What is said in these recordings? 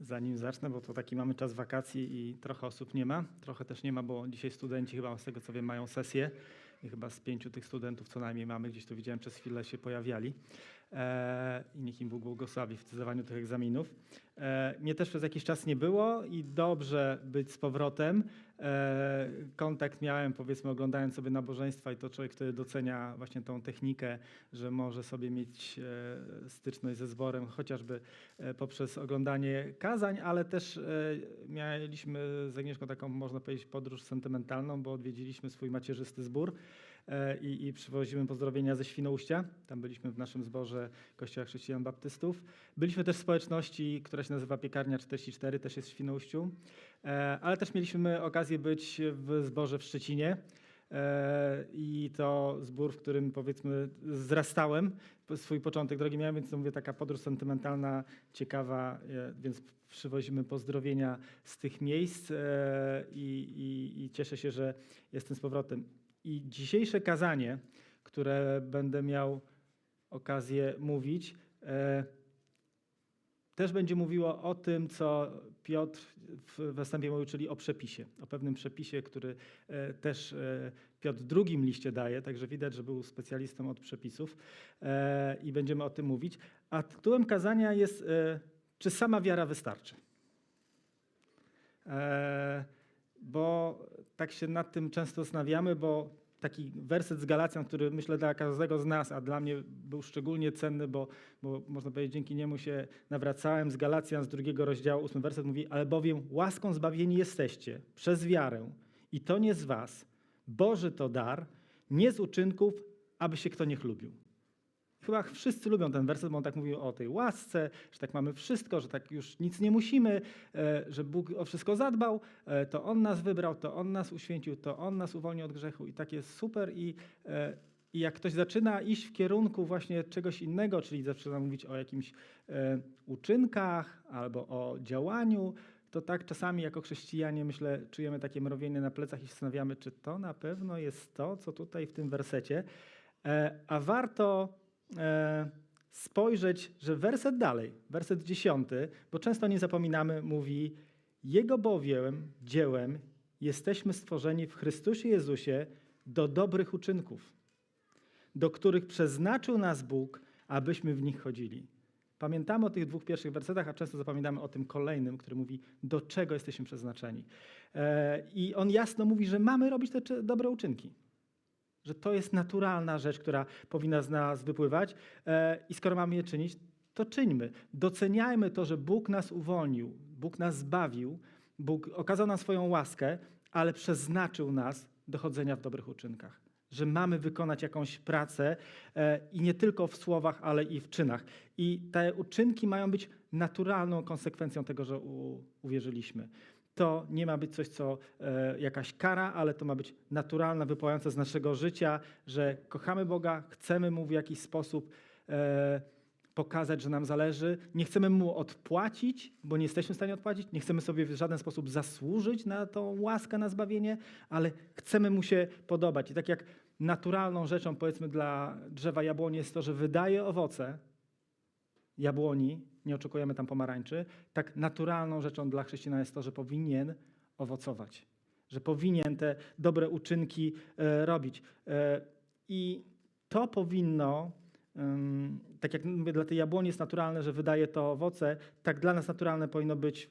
Zanim zacznę, bo to taki mamy czas wakacji i trochę osób nie ma. Trochę też nie ma, bo dzisiaj studenci chyba z tego co wiem mają sesję i chyba z pięciu tych studentów co najmniej mamy, gdzieś tu widziałem przez chwilę się pojawiali. E, I niech im Bóg błogosławi w zdawaniu tych egzaminów. E, mnie też przez jakiś czas nie było i dobrze być z powrotem. E, kontakt miałem powiedzmy oglądając sobie nabożeństwa i to człowiek wtedy docenia właśnie tą technikę, że może sobie mieć styczność ze zborem chociażby poprzez oglądanie kazań, ale też mieliśmy z Agnieszką taką, można powiedzieć, podróż sentymentalną, bo odwiedziliśmy swój macierzysty zbór i, i przywozimy pozdrowienia ze Świnoujścia. Tam byliśmy w naszym zborze Kościoła Chrześcijan Baptystów. Byliśmy też w społeczności, która się nazywa Piekarnia 44, też jest w Świnoujściu, E, ale też mieliśmy okazję być w zborze w Szczecinie. E, I to zbór, w którym powiedzmy wzrastałem, swój początek drogi miałem, więc to mówię taka podróż sentymentalna, ciekawa, e, więc przywozimy pozdrowienia z tych miejsc e, i, i, i cieszę się, że jestem z powrotem. I dzisiejsze kazanie, które będę miał okazję mówić, e, też będzie mówiło o tym, co Piotr w występie mówił, czyli o przepisie, o pewnym przepisie, który e, też e, Piotr w drugim liście daje, także widać, że był specjalistą od przepisów i będziemy o tym mówić. A tytułem kazania jest, czy sama wiara wystarczy? Bo tak się nad tym często zastanawiamy, bo taki werset z Galacjan, który myślę dla każdego z nas, a dla mnie był szczególnie cenny, bo, bo można powiedzieć, dzięki niemu się nawracałem z Galacjan z drugiego rozdziału, ósmy werset mówi, ale bowiem łaską zbawieni jesteście przez wiarę i to nie z was. Boży to dar, nie z uczynków, aby się kto nie chlubił. Chyba wszyscy lubią ten werset, bo on tak mówił o tej łasce, że tak mamy wszystko, że tak już nic nie musimy, e, że Bóg o wszystko zadbał, e, to On nas wybrał, to On nas uświęcił, to On nas uwolnił od grzechu i tak jest super i, e, i jak ktoś zaczyna iść w kierunku właśnie czegoś innego, czyli zaczyna mówić o jakimś e, uczynkach albo o działaniu, to tak czasami jako chrześcijanie, myślę, czujemy takie mrowienie na plecach i zastanawiamy, czy to na pewno jest to, co tutaj w tym wersecie. E, A warto spojrzeć, że werset dalej, werset dziesiąty, bo często nie zapominamy, mówi Jego bowiem dziełem jesteśmy stworzeni w Chrystusie Jezusie do dobrych uczynków, do których przeznaczył nas Bóg, abyśmy w nich chodzili. Pamiętamy o tych dwóch pierwszych wersetach, a często zapominamy o tym kolejnym, który mówi, do czego jesteśmy przeznaczeni. E, I on jasno mówi, że mamy robić te dobre uczynki że to jest naturalna rzecz, która powinna z nas wypływać e, i skoro mamy je czynić, to czyńmy. Doceniajmy to, że Bóg nas uwolnił, Bóg nas zbawił, Bóg okazał nam swoją łaskę, ale przeznaczył nas do chodzenia w dobrych uczynkach. Że mamy wykonać jakąś pracę e, i nie tylko w słowach, ale i w czynach. I te uczynki mają być naturalną konsekwencją tego, że uwierzyliśmy to nie ma być coś, co e, jakaś kara, ale to ma być naturalna, wypływająca z naszego życia, że kochamy Boga, chcemy Mu w jakiś sposób e, pokazać, że nam zależy. Nie chcemy Mu odpłacić, bo nie jesteśmy w stanie odpłacić. Nie chcemy sobie w żaden sposób zasłużyć na tą łaskę, na zbawienie, ale chcemy Mu się podobać. I tak jak naturalną rzeczą, powiedzmy, dla drzewa jabłoni jest to, że wydaje owoce, jabłoni, nie oczekujemy tam pomarańczy, tak naturalną rzeczą dla chrześcijanina jest to, że powinien owocować, że powinien te dobre uczynki e, robić. E, I to powinno, tak jak mówię, dla tej jabłoni jest naturalne, że wydaje to owoce, tak dla nas naturalne powinno być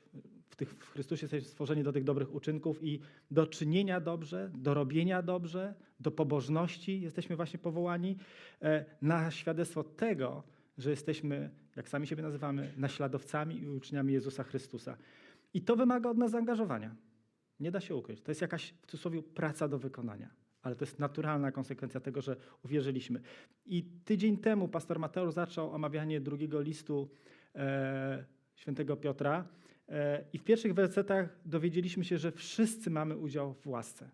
w, tych, w Chrystusie jesteśmy stworzeni do tych dobrych uczynków i do czynienia dobrze, do robienia dobrze, do pobożności jesteśmy właśnie powołani e, na świadectwo tego, że jesteśmy, jak sami siebie nazywamy, naśladowcami i uczniami Jezusa Chrystusa. I to wymaga od nas zaangażowania. Nie da się ukryć. To jest jakaś, w cudzysłowie, praca do wykonania. Ale to jest naturalna konsekwencja tego, że uwierzyliśmy. I tydzień temu pastor Mateusz zaczął omawianie drugiego listu e, świętego Piotra. E, I w pierwszych wersetach dowiedzieliśmy się, że wszyscy mamy udział w łasce.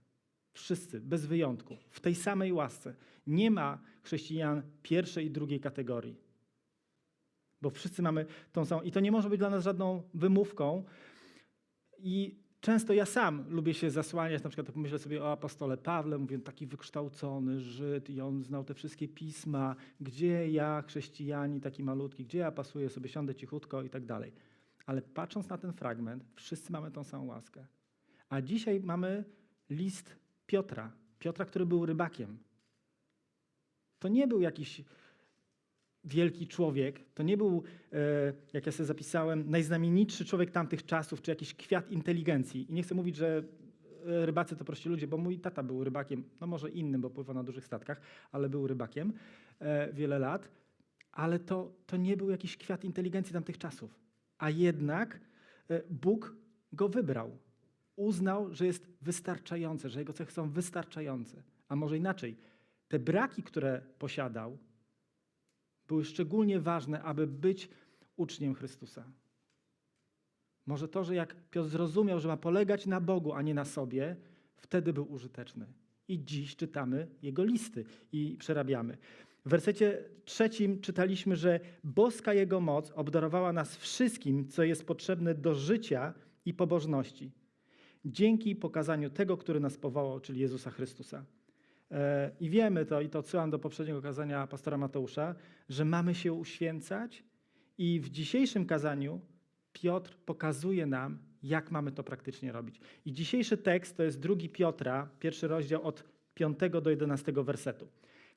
Wszyscy, bez wyjątku, w tej samej łasce. Nie ma chrześcijan pierwszej i drugiej kategorii bo wszyscy mamy tą samą. I to nie może być dla nas żadną wymówką. I często ja sam lubię się zasłaniać, na przykład jak myślę sobie o apostole Pawle, mówię, taki wykształcony Żyd i on znał te wszystkie pisma, gdzie ja, chrześcijanin, taki malutki, gdzie ja pasuję, sobie siądę cichutko i tak dalej. Ale patrząc na ten fragment, wszyscy mamy tą samą łaskę. A dzisiaj mamy list Piotra. Piotra, który był rybakiem. To nie był jakiś wielki człowiek, to nie był, e, jak ja sobie zapisałem, najznamienitszy człowiek tamtych czasów, czy jakiś kwiat inteligencji. I nie chcę mówić, że e, rybacy to prości ludzie, bo mój tata był rybakiem, no może innym, bo pływał na dużych statkach, ale był rybakiem e, wiele lat. Ale to, to nie był jakiś kwiat inteligencji tamtych czasów. A jednak Bóg go wybrał. Uznał, że jest wystarczające, że jego cechy są wystarczające. A może inaczej, te braki, które posiadał, były szczególnie ważne, aby być uczniem Chrystusa. Może to, że jak Piotr zrozumiał, że ma polegać na Bogu, a nie na sobie, wtedy był użyteczny. I dziś czytamy jego listy i przerabiamy. W wersecie trzecim czytaliśmy, że boska Jego moc obdarowała nas wszystkim, co jest potrzebne do życia i pobożności. Dzięki pokazaniu tego, który nas powołał, czyli Jezusa Chrystusa. E, I wiemy to, i to odsyłam do poprzedniego kazania pastora Mateusza, że mamy się uświęcać i w dzisiejszym kazaniu Piotr pokazuje nam, jak mamy to praktycznie robić. I dzisiejszy tekst to jest drugi Piotra, pierwszy rozdział od 5 do 11 wersetu.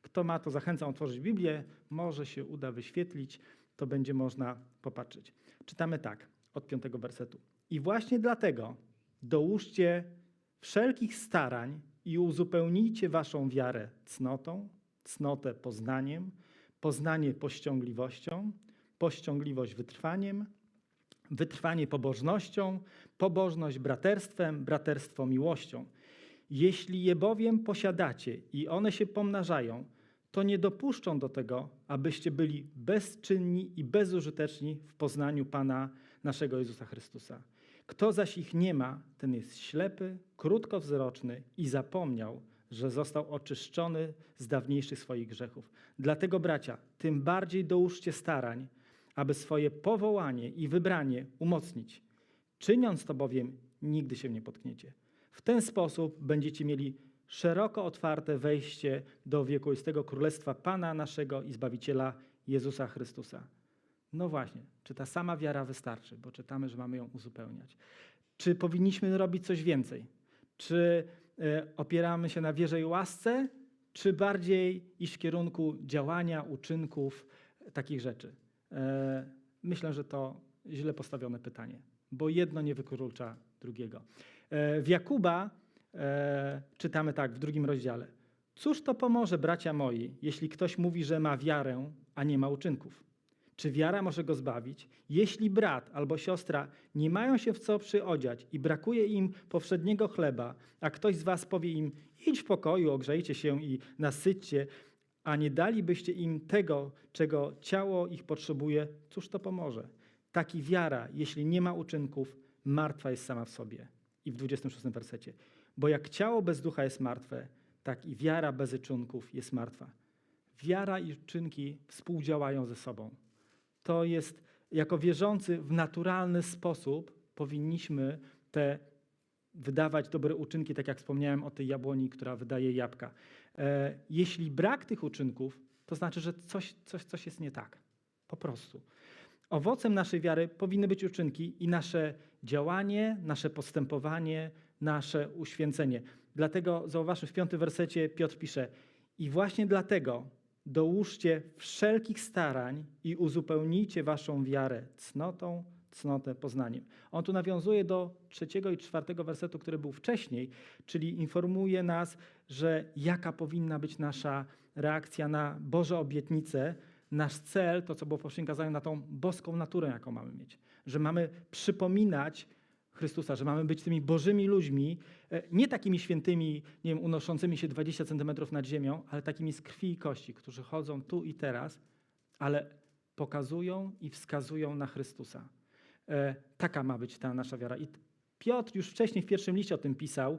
Kto ma, to zachęcam otworzyć Biblię, może się uda wyświetlić, to będzie można popatrzeć. Czytamy tak, od 5 wersetu. I właśnie dlatego dołóżcie wszelkich starań i uzupełnijcie waszą wiarę cnotą, cnotę poznaniem, poznanie pościągliwością, pościągliwość wytrwaniem, wytrwanie pobożnością, pobożność braterstwem, braterstwo miłością. Jeśli je bowiem posiadacie i one się pomnażają, to nie dopuszczą do tego, abyście byli bezczynni i bezużyteczni w poznaniu Pana naszego Jezusa Chrystusa. Kto zaś ich nie ma, ten jest ślepy, krótkowzroczny i zapomniał, że został oczyszczony z dawniejszych swoich grzechów. Dlatego, bracia, tym bardziej dołóżcie starań, aby swoje powołanie i wybranie umocnić. Czyniąc to bowiem, nigdy się nie potkniecie. W ten sposób będziecie mieli szeroko otwarte wejście do wiekuistego królestwa Pana naszego i Zbawiciela Jezusa Chrystusa. No właśnie, czy ta sama wiara wystarczy, bo czytamy, że mamy ją uzupełniać. Czy powinniśmy robić coś więcej? Czy e, opieramy się na wierze i łasce, czy bardziej iść w kierunku działania, uczynków, takich rzeczy? E, myślę, że to źle postawione pytanie, bo jedno nie wyklucza drugiego. E, w Jakuba czytamy tak w drugim rozdziale. Cóż to pomoże, bracia moi, jeśli ktoś mówi, że ma wiarę, a nie ma uczynków? Czy wiara może go zbawić? Jeśli brat albo siostra nie mają się w co przyodziać i brakuje im powszedniego chleba, a ktoś z was powie im, idź w pokoju, ogrzejcie się i nasyćcie, a nie dalibyście im tego, czego ciało ich potrzebuje, cóż to pomoże? Taki wiara, jeśli nie ma uczynków, martwa jest sama w sobie. I w 26 wersecie. Bo jak ciało bez ducha jest martwe, tak i wiara bez uczynków jest martwa. Wiara i uczynki współdziałają ze sobą. To jest, jako wierzący, w naturalny sposób powinniśmy te wydawać dobre uczynki, tak jak wspomniałem o tej jabłoni, która wydaje jabłka. E, jeśli brak tych uczynków, to znaczy, że coś, coś, coś jest nie tak. Po prostu. Owocem naszej wiary powinny być uczynki i nasze działanie, nasze postępowanie, nasze uświęcenie. Dlatego zauważmy w piątym wersecie Piotr pisze: I właśnie dlatego dołóżcie wszelkich starań i uzupełnijcie waszą wiarę cnotą, cnotę poznaniem. On tu nawiązuje do trzeciego i czwartego wersetu, który był wcześniej, czyli informuje nas, że jaka powinna być nasza reakcja na Boże obietnice, nasz cel, to co było w poprzednim kazaniu, na tą boską naturę, jaką mamy mieć. Że mamy przypominać Chrystusa, że mamy być tymi bożymi ludźmi, e, nie takimi świętymi, nie wiem, unoszącymi się 20 centymetrów nad ziemią, ale takimi z krwi i kości, którzy chodzą tu i teraz, ale pokazują i wskazują na Chrystusa. E, taka ma być ta nasza wiara. I Piotr już wcześniej w pierwszym liście o tym pisał,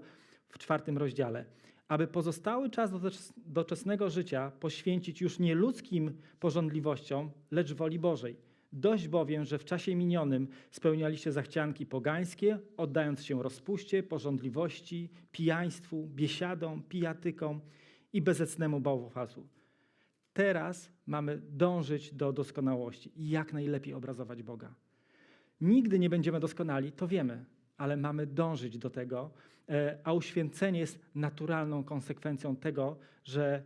w czwartym rozdziale. Aby pozostały czas doczesnego życia poświęcić już nie ludzkim porządliwościom, lecz woli Bożej. Dość bowiem, że w czasie minionym spełnialiście zachcianki pogańskie, oddając się rozpuście, porządliwości, pijaństwu, biesiadom, pijatykom i bezecnemu bałwochwalstwu. Teraz mamy dążyć do doskonałości i jak najlepiej obrazować Boga. Nigdy nie będziemy doskonali, to wiemy, ale mamy dążyć do tego, e, a uświęcenie jest naturalną konsekwencją tego, że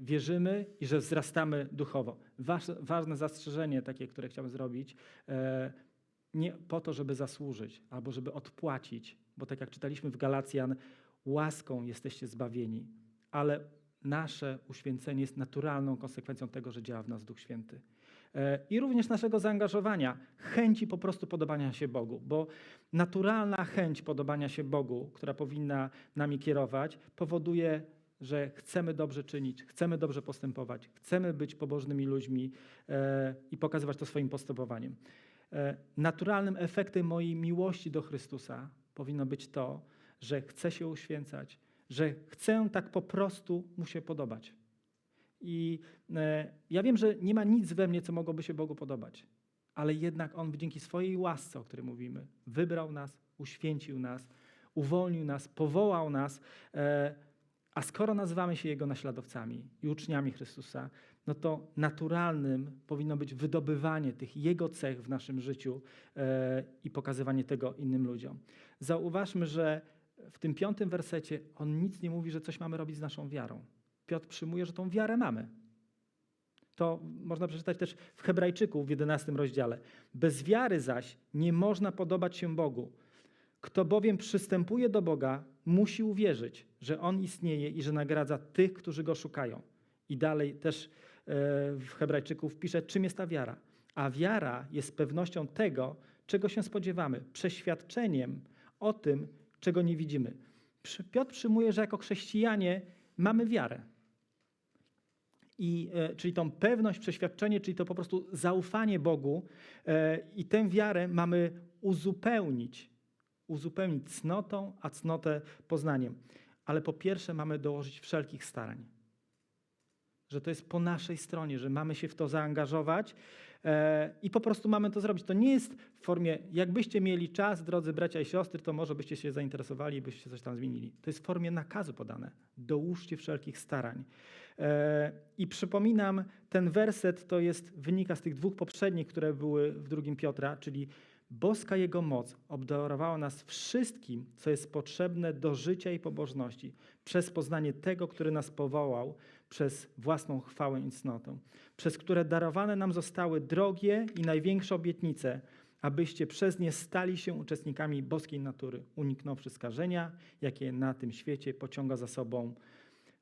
wierzymy i że wzrastamy duchowo. Waż- Ważne zastrzeżenie takie, które chciałbym zrobić, e, nie po to, żeby zasłużyć albo żeby odpłacić, bo tak jak czytaliśmy w Galacjan, łaską jesteście zbawieni, ale nasze uświęcenie jest naturalną konsekwencją tego, że działa w nas Duch Święty. E, I również naszego zaangażowania, chęci po prostu podobania się Bogu, bo naturalna chęć podobania się Bogu, która powinna nami kierować, powoduje, że chcemy dobrze czynić, chcemy dobrze postępować, chcemy być pobożnymi ludźmi e, i pokazywać to swoim postępowaniem. E, Naturalnym efektem mojej miłości do Chrystusa powinno być to, że chcę się uświęcać, że chcę tak po prostu mu się podobać. I e, ja wiem, że nie ma nic we mnie, co mogłoby się Bogu podobać, ale jednak On dzięki swojej łasce, o której mówimy, wybrał nas, uświęcił nas, uwolnił nas, powołał nas. A skoro nazywamy się Jego naśladowcami i uczniami Chrystusa, no to naturalnym powinno być wydobywanie tych Jego cech w naszym życiu e, i pokazywanie tego innym ludziom. Zauważmy, że w tym piątym wersecie on nic nie mówi, że coś mamy robić z naszą wiarą. Piotr przyjmuje, że tą wiarę mamy. To można przeczytać też w Hebrajczyku w 11 rozdziale. Bez wiary zaś nie można podobać się Bogu. Kto bowiem przystępuje do Boga, musi uwierzyć, że On istnieje i że nagradza tych, którzy Go szukają. I dalej też e, w Hebrajczyku wpisze, czym jest ta wiara. A wiara jest pewnością tego, czego się spodziewamy, przeświadczeniem o tym, czego nie widzimy. Piotr przyjmuje, że jako chrześcijanie mamy wiarę. I, e, czyli tą pewność, przeświadczenie, czyli to po prostu zaufanie Bogu e, i tę wiarę mamy uzupełnić, uzupełnić cnotą, a cnotę poznaniem. Ale po pierwsze mamy dołożyć wszelkich starań. Że to jest po naszej stronie, że mamy się w to zaangażować e, i po prostu mamy to zrobić. To nie jest w formie, jakbyście mieli czas, drodzy bracia i siostry, to może byście się zainteresowali i byście coś tam zmienili. To jest w formie nakazu podane. Dołóżcie wszelkich starań. E, I przypominam, ten werset to jest, wynika z tych dwóch poprzednich, które były w drugim Piotra, czyli boska Jego moc obdarowała nas wszystkim, co jest potrzebne do życia i pobożności, przez poznanie tego, który nas powołał, przez własną chwałę i cnotę, przez które darowane nam zostały drogie i największe obietnice, abyście przez nie stali się uczestnikami boskiej natury, uniknąwszy skażenia, jakie na tym świecie pociąga za sobą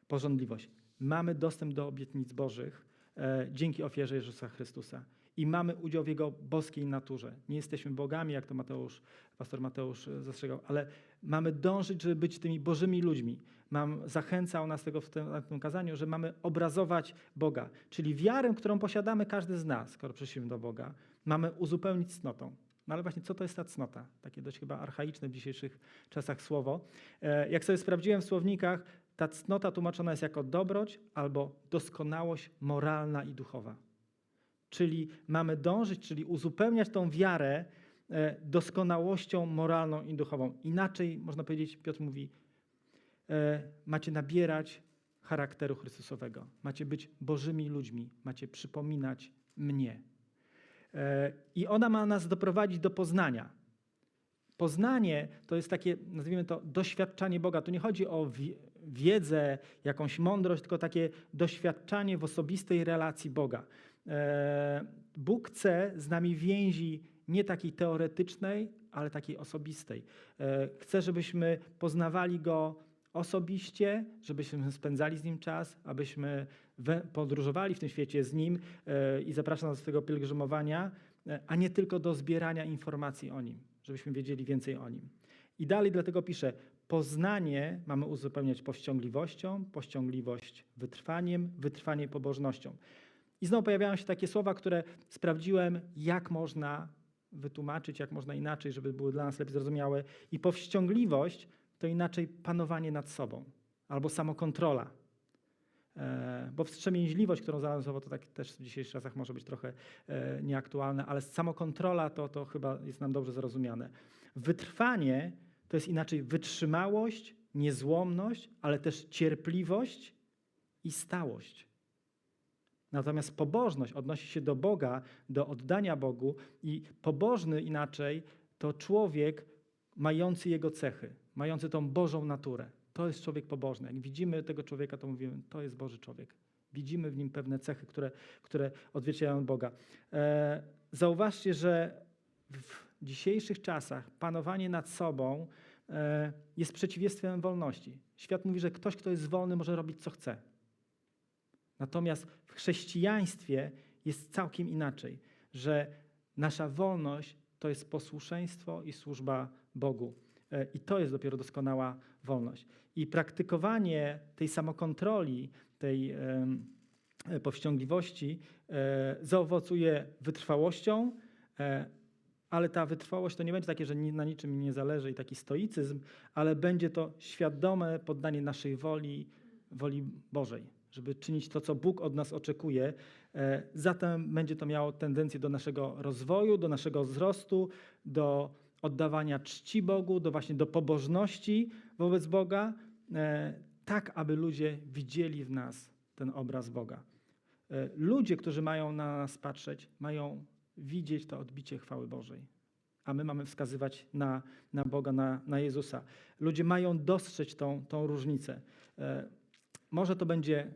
porządliwość. Mamy dostęp do obietnic Bożych e, dzięki ofierze Jezusa Chrystusa i mamy udział w Jego boskiej naturze. Nie jesteśmy bogami, jak to Mateusz, pastor Mateusz e, zastrzegał, ale mamy dążyć, żeby być tymi Bożymi ludźmi. Mam, zachęcał nas tego w tym, na tym kazaniu, że mamy obrazować Boga, czyli wiarę, którą posiadamy każdy z nas, skoro przyszliśmy do Boga, mamy uzupełnić cnotą. No ale właśnie, co to jest ta cnota? Takie dość chyba archaiczne w dzisiejszych czasach słowo. E, Jak sobie sprawdziłem w słownikach, ta cnota tłumaczona jest jako dobroć albo doskonałość moralna i duchowa. Czyli mamy dążyć, czyli uzupełniać tą wiarę e, doskonałością moralną i duchową. Inaczej, można powiedzieć, Piotr mówi, e, macie nabierać charakteru Chrystusowego. Macie być Bożymi ludźmi. Macie przypominać mnie. E, I ona ma nas doprowadzić do poznania. Poznanie to jest takie, nazwijmy to, doświadczanie Boga. Tu nie chodzi o wi- wiedzę, jakąś mądrość, tylko takie doświadczanie w osobistej relacji Boga. E, Bóg chce z nami więzi nie takiej teoretycznej, ale takiej osobistej. E, Chce, żebyśmy poznawali Go osobiście, żebyśmy spędzali z Nim czas, abyśmy podróżowali w tym świecie z Nim e, i zapraszam do tego pielgrzymowania, a nie tylko do zbierania informacji o Nim, żebyśmy wiedzieli więcej o Nim. I dalej dlatego pisze, poznanie mamy uzupełniać powściągliwością, powściągliwość wytrwaniem, wytrwanie pobożnością. I znowu pojawiają się takie słowa, które sprawdziłem, jak można wytłumaczyć, jak można inaczej, żeby były dla nas lepiej zrozumiałe. I powściągliwość to inaczej panowanie nad sobą albo samokontrola. E, Bo wstrzemięźliwość, którą znalazłem słowo, to tak też w dzisiejszych czasach może być trochę e, nieaktualne, ale samokontrola to, to chyba jest nam dobrze zrozumiane. Wytrwanie to jest inaczej wytrzymałość, niezłomność, ale też cierpliwość i stałość. Natomiast pobożność odnosi się do Boga, do oddania Bogu i pobożny inaczej to człowiek mający jego cechy, mający tą Bożą naturę. To jest człowiek pobożny. Jak widzimy tego człowieka, to mówimy, to jest Boży człowiek. Widzimy w nim pewne cechy, które, które odzwierciedlają Boga. E, zauważcie, że w dzisiejszych czasach panowanie nad sobą e, jest przeciwieństwem wolności. Świat mówi, że ktoś, kto jest wolny, może robić co chce. Natomiast w chrześcijaństwie jest całkiem inaczej, że nasza wolność to jest posłuszeństwo i służba Bogu. E, I to jest dopiero doskonała wolność. I praktykowanie tej samokontroli, tej e, powściągliwości e, zaowocuje wytrwałością, ale ta wytrwałość to nie będzie takie, że na niczym nie zależy i taki stoicyzm, ale będzie to świadome poddanie naszej woli, woli Bożej, żeby czynić to, co Bóg od nas oczekuje. E, Zatem będzie to miało tendencję do naszego rozwoju, do naszego wzrostu, do oddawania czci Bogu, do właśnie do pobożności wobec Boga, e, tak aby ludzie widzieli w nas ten obraz Boga. E, Ludzie, którzy mają na nas patrzeć, mają widzieć to odbicie chwały Bożej. A my mamy wskazywać na, na Boga, na, na Jezusa. Ludzie mają dostrzec tą, tą różnicę. Może to będzie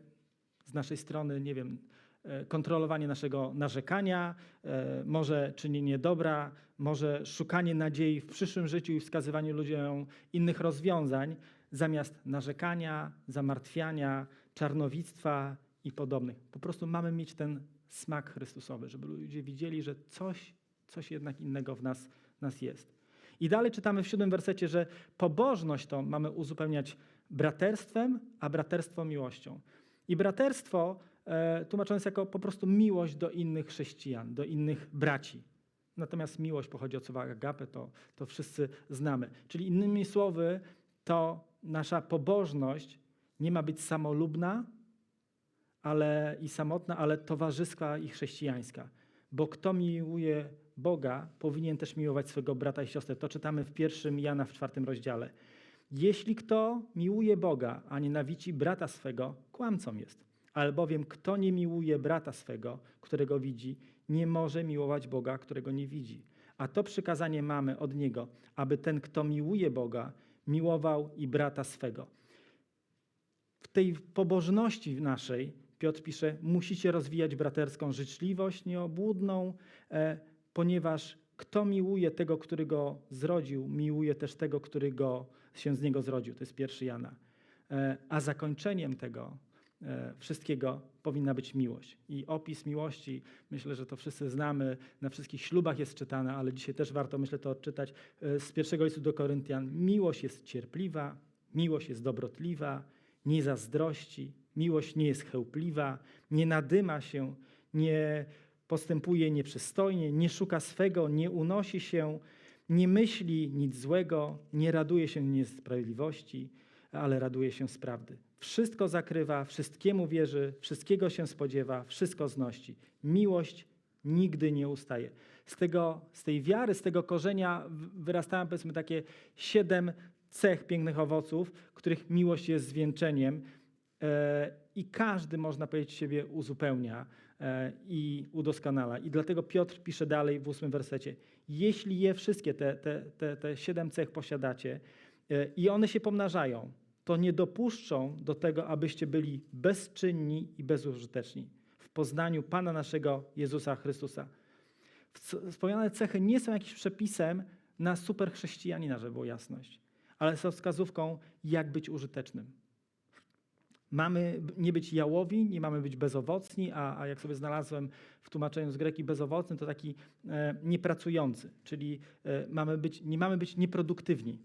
z naszej strony, nie wiem, e, kontrolowanie naszego narzekania, e, może czynienie dobra, może szukanie nadziei w przyszłym życiu i wskazywanie ludziom innych rozwiązań, zamiast narzekania, zamartwiania, czarnowictwa i podobnych. Po prostu mamy mieć ten smak Chrystusowy, żeby ludzie widzieli, że coś, coś jednak innego w nas, nas jest. I dalej czytamy w siódmym wersecie, że pobożność to mamy uzupełniać braterstwem, a braterstwo miłością. I braterstwo e, tłumaczone jest jako po prostu miłość do innych chrześcijan, do innych braci. Natomiast miłość pochodzi od słowa agape, to, to wszyscy znamy. Czyli innymi słowy, to nasza pobożność nie ma być samolubna ale, i samotna, ale towarzyska i chrześcijańska. Bo kto miłuje Boga, powinien też miłować swego brata i siostrę. To czytamy w pierwszym Jana w czwartym rozdziale. Jeśli kto miłuje Boga, a nienawidzi brata swego, kłamcą jest. Albowiem kto nie miłuje brata swego, którego widzi, nie może miłować Boga, którego nie widzi. A to przykazanie mamy od Niego, aby ten, kto miłuje Boga, miłował i brata swego. W tej pobożności naszej, Piotr pisze, musicie rozwijać braterską życzliwość nieobłudną, e, ponieważ kto miłuje tego, który go zrodził, miłuje też tego, który go, się z niego zrodził. To jest pierwszy Jana. E, a zakończeniem tego e, wszystkiego powinna być miłość. I opis miłości, myślę, że to wszyscy znamy, na wszystkich ślubach jest czytane, ale dzisiaj też warto, myślę, to odczytać e, z pierwszego listu do Koryntian. Miłość jest cierpliwa, miłość jest dobrotliwa, nie zazdrości, miłość nie jest chełpliwa, nie nadyma się, nie postępuje nieprzystojnie, nie szuka swego, nie unosi się, nie myśli nic złego, nie raduje się niesprawiedliwości, ale raduje się z prawdy. Wszystko zakrywa, wszystkiemu wierzy, wszystkiego się spodziewa, wszystko znosi. Miłość nigdy nie ustaje. Z, tego, z tej wiary, z tego korzenia wyrastają powiedzmy takie siedem cech pięknych owoców, których miłość jest zwieńczeniem e, i każdy, można powiedzieć, siebie uzupełnia i udoskonala. I dlatego Piotr pisze dalej w ósmym wersecie. Jeśli je wszystkie, te, te, te, te siedem cech posiadacie e, i one się pomnażają, to nie dopuszczą do tego, abyście byli bezczynni i bezużyteczni w poznaniu Pana naszego Jezusa Chrystusa. Wspomniane cechy nie są jakimś przepisem na super chrześcijanina, żeby było jasność, ale są wskazówką, jak być użytecznym. Mamy nie być jałowi, nie mamy być bezowocni, a, a jak sobie znalazłem w tłumaczeniu z greki bezowocny, to taki e, niepracujący, czyli e, mamy być, nie mamy być nieproduktywni.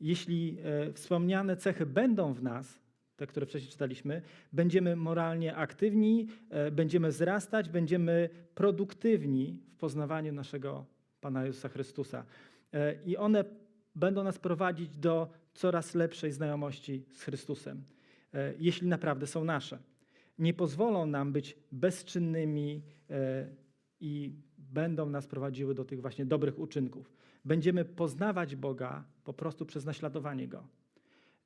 Jeśli e, wspomniane cechy będą w nas, te, które wcześniej czytaliśmy, będziemy moralnie aktywni, e, będziemy wzrastać, będziemy produktywni w poznawaniu naszego Pana Jezusa Chrystusa. E, I one będą nas prowadzić do coraz lepszej znajomości z Chrystusem, jeśli naprawdę są nasze. Nie pozwolą nam być bezczynnymi e, i będą nas prowadziły do tych właśnie dobrych uczynków. Będziemy poznawać Boga po prostu przez naśladowanie Go.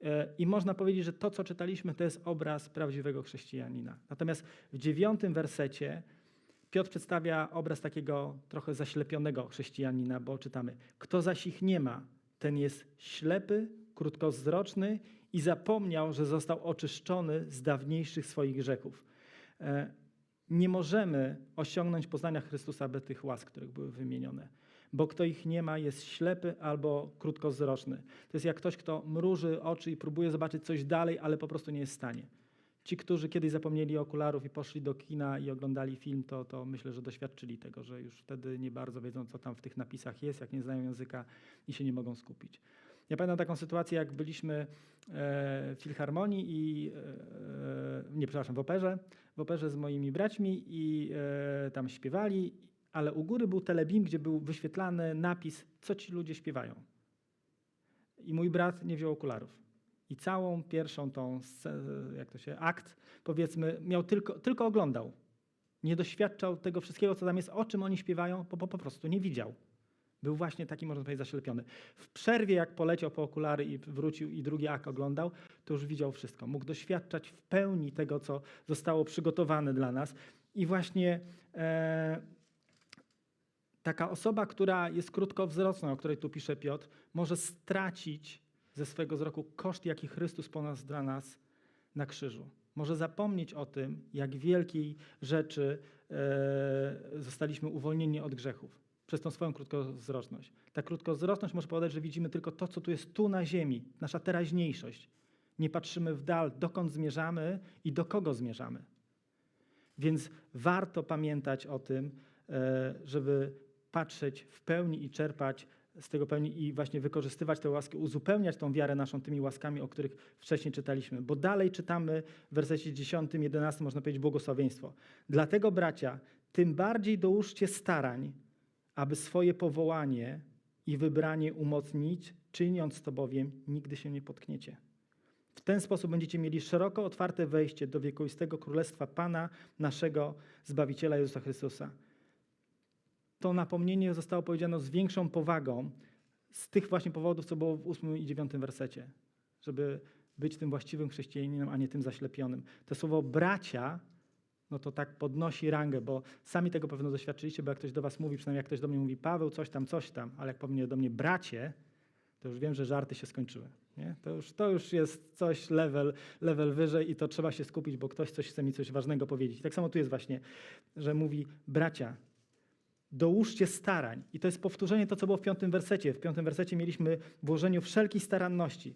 E, I można powiedzieć, że to, co czytaliśmy, to jest obraz prawdziwego chrześcijanina. Natomiast w dziewiątym wersecie Piotr przedstawia obraz takiego trochę zaślepionego chrześcijanina, bo czytamy: Kto zaś ich nie ma, ten jest ślepy, krótkowzroczny i zapomniał, że został oczyszczony z dawniejszych swoich grzechów. E, Nie możemy osiągnąć poznania Chrystusa bez tych łask, których były wymienione. Bo kto ich nie ma, jest ślepy albo krótkowzroczny. To jest jak ktoś, kto mruży oczy i próbuje zobaczyć coś dalej, ale po prostu nie jest w stanie. Ci, którzy kiedyś zapomnieli okularów i poszli do kina i oglądali film, to, to myślę, że doświadczyli tego, że już wtedy nie bardzo wiedzą, co tam w tych napisach jest, jak nie znają języka i się nie mogą skupić. Ja pamiętam taką sytuację, jak byliśmy e, w Filharmonii i, e, nie, przepraszam, w operze, w operze z moimi braćmi i e, tam śpiewali, ale u góry był telebim, gdzie był wyświetlany napis, co ci ludzie śpiewają. I mój brat nie wziął okularów. I całą pierwszą tą, jak to się, akt, powiedzmy, miał tylko, tylko oglądał. Nie doświadczał tego wszystkiego, co tam jest, o czym oni śpiewają, bo po prostu nie widział. Był właśnie taki, można powiedzieć, zaślepiony. W przerwie, jak poleciał po okulary i wrócił i drugi akt oglądał, to już widział wszystko. Mógł doświadczać w pełni tego, co zostało przygotowane dla nas. I właśnie e, taka osoba, która jest krótkowzroczna, o której tu pisze Piotr, może stracić ze swojego wzroku koszt, jaki Chrystus ponad dla nas na krzyżu. Może zapomnieć o tym, jak wielkiej rzeczy e, zostaliśmy uwolnieni od grzechów przez tą swoją krótkowzroczność. Ta krótkowzroczność może powodować, że widzimy tylko to, co tu jest tu na ziemi, nasza teraźniejszość. Nie patrzymy w dal, dokąd zmierzamy i do kogo zmierzamy. Więc warto pamiętać o tym, e, żeby patrzeć w pełni i czerpać z tego pełni i właśnie wykorzystywać tę łaskę, uzupełniać tą wiarę naszą tymi łaskami, o których wcześniej czytaliśmy. Bo dalej czytamy w wersecie 10, 11, można powiedzieć błogosławieństwo. Dlatego, bracia, tym bardziej dołóżcie starań, aby swoje powołanie i wybranie umocnić, czyniąc to bowiem nigdy się nie potkniecie. W ten sposób będziecie mieli szeroko otwarte wejście do wiekuistego królestwa Pana, naszego Zbawiciela Jezusa Chrystusa. To napomnienie zostało powiedziane z większą powagą z tych właśnie powodów, co było w 8 i 9 wersecie, żeby być tym właściwym chrześcijaninem, a nie tym zaślepionym. To słowo bracia, no to tak podnosi rangę, bo sami tego pewno doświadczyliście, bo jak ktoś do was mówi, przynajmniej jak ktoś do mnie mówi Paweł, coś tam, coś tam, ale jak powie do mnie bracie, to już wiem, że żarty się skończyły. Nie? To, już, to już jest coś level, level wyżej i to trzeba się skupić, bo ktoś coś chce mi coś ważnego powiedzieć. Tak samo tu jest właśnie, że mówi bracia, dołóżcie starań. I to jest powtórzenie to, co było w piątym wersecie. W piątym wersecie mieliśmy włożeniu wszelkiej staranności.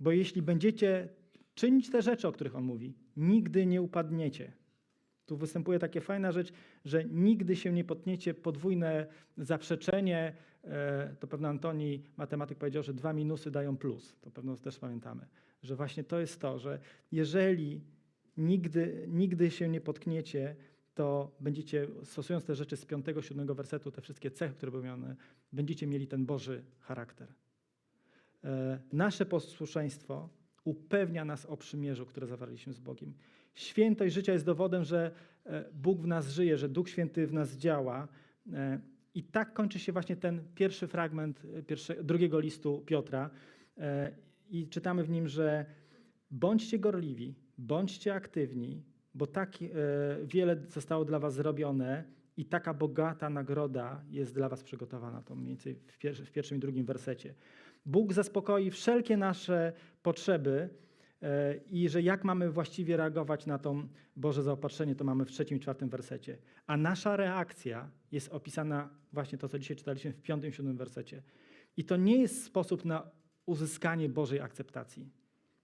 Bo jeśli będziecie czynić te rzeczy, o których on mówi, nigdy nie upadniecie. Tu występuje taka fajna rzecz, że nigdy się nie potniecie, podwójne zaprzeczenie. E, To pewno Antoni, matematyk, powiedział, że dwa minusy dają plus. To pewno też pamiętamy. Że właśnie to jest to, że jeżeli nigdy, nigdy się nie potkniecie, to będziecie, stosując te rzeczy z 5-7 wersetu, te wszystkie cechy, które były miane, będziecie mieli ten Boży charakter. E, Nasze posłuszeństwo upewnia nas o przymierzu, które zawarliśmy z Bogiem. Świętość życia jest dowodem, że e, Bóg w nas żyje, że Duch Święty w nas działa. E, I tak kończy się właśnie ten pierwszy fragment e, drugiego listu Piotra. I czytamy w nim, że bądźcie gorliwi, bądźcie aktywni, bo tak wiele zostało dla was zrobione i taka bogata nagroda jest dla was przygotowana. To mniej więcej w, pier- w pierwszym i drugim wersecie. Bóg zaspokoi wszelkie nasze potrzeby i że jak mamy właściwie reagować na to Boże zaopatrzenie, to mamy w trzecim i czwartym wersecie. A nasza reakcja jest opisana właśnie to, co dzisiaj czytaliśmy w piątym i siódmym wersecie. I to nie jest sposób na uzyskanie Bożej akceptacji,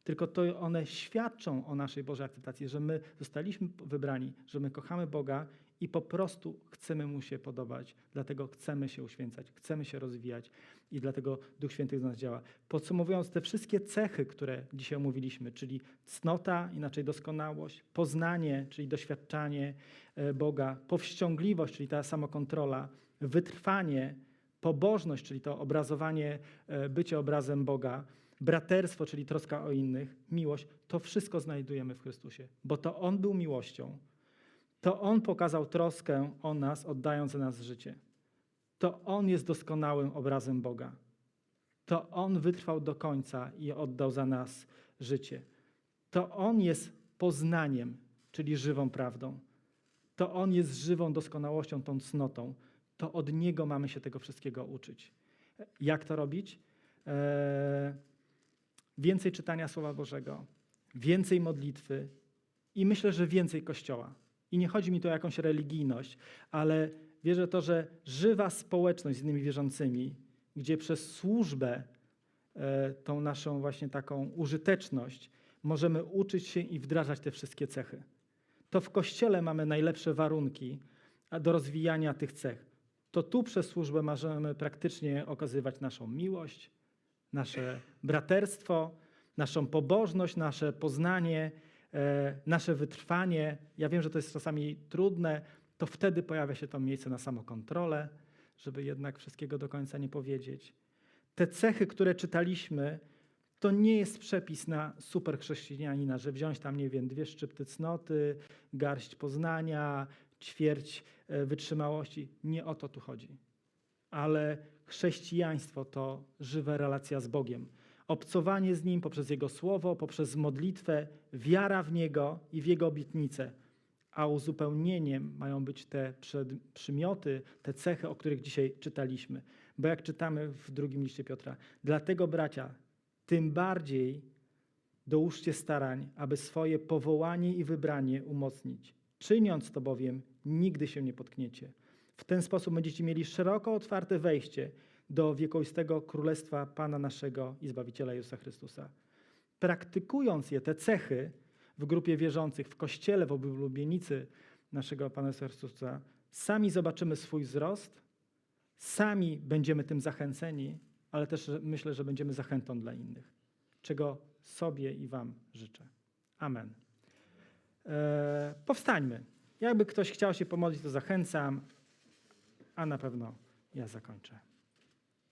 tylko to one świadczą o naszej Bożej akceptacji, że my zostaliśmy wybrani, że my kochamy Boga i po prostu chcemy Mu się podobać, dlatego chcemy się uświęcać, chcemy się rozwijać i dlatego Duch Święty w nas działa. Podsumowując te wszystkie cechy, które dzisiaj omówiliśmy, czyli cnota, inaczej doskonałość, poznanie, czyli doświadczanie e, Boga, powściągliwość, czyli ta samokontrola, wytrwanie, pobożność, czyli to obrazowanie, e, bycie obrazem Boga, braterstwo, czyli troska o innych, miłość, to wszystko znajdujemy w Chrystusie, bo to On był miłością. To On pokazał troskę o nas, oddając za nas życie. To On jest doskonałym obrazem Boga. To On wytrwał do końca i oddał za nas życie. To On jest poznaniem, czyli żywą prawdą. To On jest żywą doskonałością, tą cnotą. To od Niego mamy się tego wszystkiego uczyć. Jak to robić? Eee, więcej czytania Słowa Bożego, więcej modlitwy i myślę, że więcej Kościoła. I nie chodzi mi tu o jakąś religijność, ale wierzę to, że żywa społeczność z innymi wierzącymi, gdzie przez służbę, e, tą naszą właśnie taką użyteczność, możemy uczyć się i wdrażać te wszystkie cechy. To w Kościele mamy najlepsze warunki do rozwijania tych cech. To tu przez służbę możemy praktycznie okazywać naszą miłość, nasze braterstwo, naszą pobożność, nasze poznanie, nasze wytrwanie. Ja wiem, że to jest czasami trudne, to wtedy pojawia się to miejsce na samokontrolę, żeby jednak wszystkiego do końca nie powiedzieć. Te cechy, które czytaliśmy, to nie jest przepis na super chrześcijanina, że wziąć tam, nie wiem, dwie szczypty cnoty, garść poznania, ćwierć e, wytrzymałości. Nie o to tu chodzi. Ale chrześcijaństwo to żywa relacja z Bogiem. Obcowanie z Nim poprzez Jego Słowo, poprzez modlitwę, wiara w Niego i w Jego obietnice. A uzupełnieniem mają być te przymioty, te cechy, o których dzisiaj czytaliśmy. Bo jak czytamy w drugim liście Piotra, dlatego bracia, tym bardziej dołóżcie starań, aby swoje powołanie i wybranie umocnić. Czyniąc to bowiem, nigdy się nie potkniecie. W ten sposób będziecie mieli szeroko otwarte wejście do wiekuistego królestwa Pana naszego i Zbawiciela Jezusa Chrystusa. Praktykując je, te cechy w grupie wierzących, w Kościele, w oblubienicy naszego Pana Chrystusa, sami zobaczymy swój wzrost, sami będziemy tym zachęceni, ale też myślę, że będziemy zachętą dla innych, czego sobie i Wam życzę. Amen. E, powstańmy. Jakby ktoś chciał się pomodlić, to zachęcam, a na pewno ja zakończę.